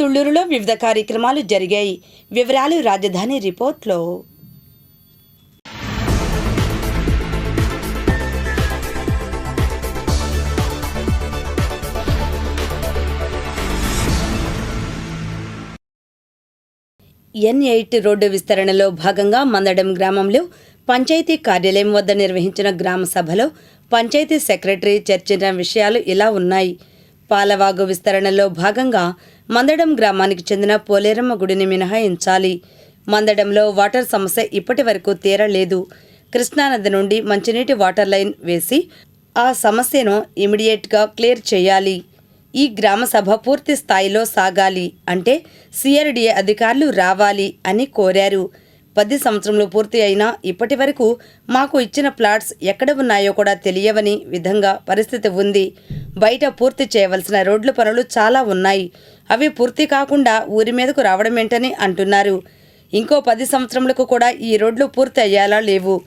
తుళ్ళూరులో వివిధ కార్యక్రమాలు జరిగాయి. వివరాలు రాజధాని రిపోర్ట్లో. ఎన్ ఎయిట్ రోడ్డు విస్తరణలో భాగంగా మందడం గ్రామంలో పంచాయతీ కార్యాలయం వద్ద నిర్వహించిన గ్రామ సభలో పంచాయతీ సెక్రటరీ చర్చించిన విషయాలు ఇలా ఉన్నాయి. పాలవాగు విస్తరణలో భాగంగా మందడం గ్రామానికి చెందిన పోలేరమ్మ గుడిని మినహాయించాలి. మందడంలో వాటర్ సమస్య ఇప్పటి వరకు తీరలేదు. కృష్ణానది నుండి మంచినీటి వాటర్ లైన్ వేసి ఆ సమస్యను ఇమీడియట్గా క్లియర్ చేయాలి. ఈ గ్రామ సభ పూర్తి స్థాయిలో సాగాలి అంటే సిఆర్డీఏ అధికారులు రావాలి అని కోరారు. పది సంవత్సరంలో పూర్తి అయినా ఇప్పటి వరకు మాకు ఇచ్చిన ప్లాట్స్ ఎక్కడ ఉన్నాయో కూడా తెలియవని విధంగా పరిస్థితి ఉంది. బయట పూర్తి చేయవలసిన రోడ్ల పనులు చాలా ఉన్నాయి. అవి పూర్తి కాకుండా ఊరి మీదకు రావడమేంటని అంటున్నారు. ఇంకో పది సంవత్సరములకు కూడా ఈ రోడ్లు పూర్తి అయ్యేలా లేవు.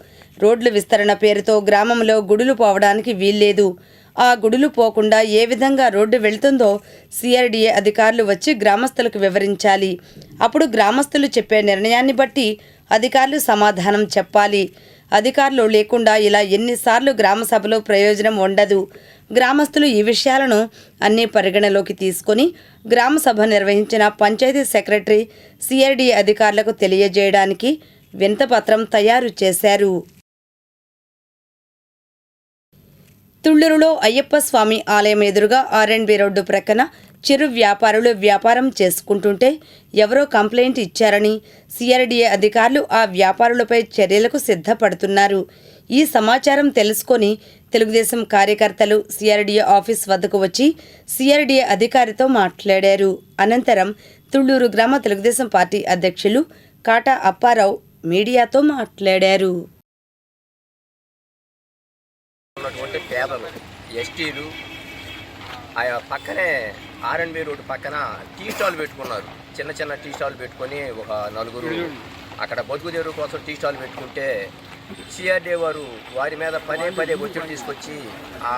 రోడ్లు విస్తరణ పేరుతో గ్రామంలో గుడులు పోవడానికి వీల్లేదు. ఆ గుడులు పోకుండా ఏ విధంగా రోడ్డు వెళ్తుందో సిఆర్డీఏ అధికారులు వచ్చి గ్రామస్తులకు వివరించాలి. అప్పుడు గ్రామస్తులు చెప్పే నిర్ణయాన్ని బట్టి అధికారులు సమాధానం చెప్పాలి. అధికారులు లేకుండా ఇలా ఎన్నిసార్లు గ్రామ సభలో ప్రయోజనం ఉండదు. గ్రామస్తులు ఈ విషయాలను అన్ని పరిగణలోకి తీసుకొని గ్రామ సభ నిర్వహించిన పంచాయతీ సెక్రటరీ సిఆర్డి అధికారులకు తెలియజేయడానికి వింతపత్రం తయారు చేశారు. తుళ్ళూరులో అయ్యప్ప స్వామి ఆలయం ఎదురుగా ఆర్ అండ్ బి రోడ్డు ప్రక్కన చిరు వ్యాపారులు వ్యాపారం చేసుకుంటుంటే ఎవరో కంప్లైంట్ ఇచ్చారని సిఆర్డీఏ అధికారులు ఆ వ్యాపారులపై చర్యలకు సిద్ధపడుతున్నారు. ఈ సమాచారం తెలుసుకొని తెలుగుదేశం కార్యకర్తలు సిఆర్డీఏ ఆఫీస్ వద్దకు వచ్చి సిఆర్డీఏ అధికారితో మాట్లాడారు. అనంతరం తుళ్ళూరు గ్రామ తెలుగుదేశం పార్టీ అధ్యక్షులు కాటా అప్పారావు మీడియాతో మాట్లాడారు. ఎస్టీలు ఆయా పక్కనే ఆర్ఎన్బి రోడ్డు పక్కన టీ స్టాల్ పెట్టుకున్నారు. చిన్న చిన్న టీ స్టాల్ పెట్టుకొని ఒక నలుగురు అక్కడ బతుకుదేరు కోసం టీ స్టాల్ పెట్టుకుంటే సిఆర్డీ వారు వారి మీద పదే పదే ఒత్తిడి తీసుకొచ్చి ఆ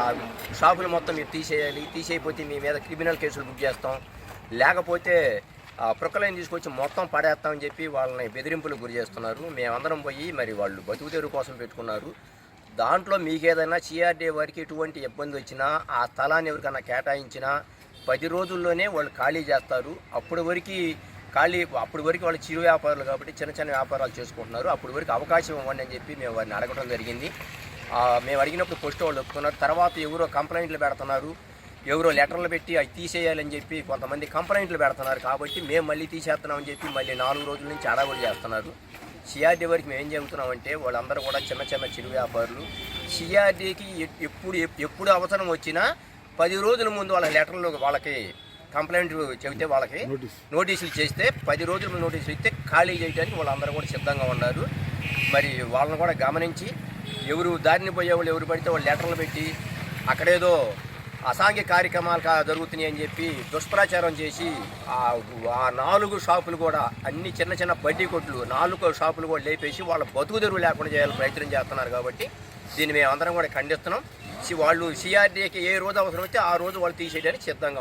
షాపులు మొత్తం మీరు తీసేయాలి తీసేయకపోతే మీ మీద క్రిమినల్ కేసులు బుక్ చేస్తాం. లేకపోతే ఆ ప్రొక్కలైన్ తీసుకొచ్చి మొత్తం పడేస్తామని చెప్పి వాళ్ళని బెదిరింపులకు గురి చేస్తున్నారు. మేమందరం పోయి మరి వాళ్ళు బతుకుదేరు కోసం పెట్టుకున్నారు. దాంట్లో మీకేదైనా ఏదైనా సిఆర్డీ వారికి ఎటువంటి ఇబ్బంది వచ్చినా ఆ స్థలాన్ని ఎవరికైనా కేటాయించినా పది రోజుల్లోనే వాళ్ళు ఖాళీ చేస్తారు. అప్పటి వరకు ఖాళీ అప్పటి వరకు వాళ్ళు చిరు వ్యాపారులు కాబట్టి చిన్న చిన్న వ్యాపారాలు చేసుకుంటున్నారు. అప్పటి వరకు అవకాశం ఇవ్వండి అని చెప్పి మేము వారిని అడగడం జరిగింది. మేము అడిగినప్పుడు ఫస్ట్ వాళ్ళు ఒప్పుకున్నారు. తర్వాత ఎవరో కంప్లైంట్లు పెడుతున్నారు. ఎవరో లెటర్లు పెట్టి అవి తీసేయాలని చెప్పి కొంతమంది కంప్లైంట్లు పెడుతున్నారు కాబట్టి మేము మళ్ళీ తీసేస్తున్నామని చెప్పి మళ్ళీ నాలుగు రోజుల నుంచి అడగడి చేస్తున్నారు. సిఆర్డీ వరకు మేము ఏం చెబుతున్నామంటే వాళ్ళందరూ కూడా చిన్న చిన్న చిరు వ్యాపారులు. సిఆర్డీకి ఎప్పుడు ఎప్పుడు అవసరం వచ్చినా పది రోజుల ముందు వాళ్ళ లెటర్లు వాళ్ళకి కంప్లైంట్ చెబితే వాళ్ళకి నోటీసులు చేస్తే పది రోజుల నోటీసులు ఇస్తే ఖాళీ చేయడానికి వాళ్ళందరూ కూడా సిద్ధంగా ఉన్నారు. మరి వాళ్ళని కూడా గమనించి ఎవరు దారిని పోయే వాళ్ళు ఎవరు పడితే వాళ్ళు లెటర్లు పెట్టి అక్కడేదో అసాంఘిక కార్యక్రమాలు జరుగుతున్నాయి అని చెప్పి దుష్ప్రచారం చేసి ఆ నాలుగు షాపులు కూడా అన్ని చిన్న చిన్న బడ్డీ కొట్లు నాలుగు షాపులు కూడా లేపేసి వాళ్ళ బతుకు తెరువు లేకుండా చేయాలని ప్రయత్నం చేస్తున్నారు కాబట్టి దీన్ని మేము అందరం కూడా ఖండిస్తున్నాం. వాళ్ళు సిఆర్డీకి ఏ రోజు అవసరం వస్తే ఆ రోజు వాళ్ళు తీసేయడానికి సిద్ధంగా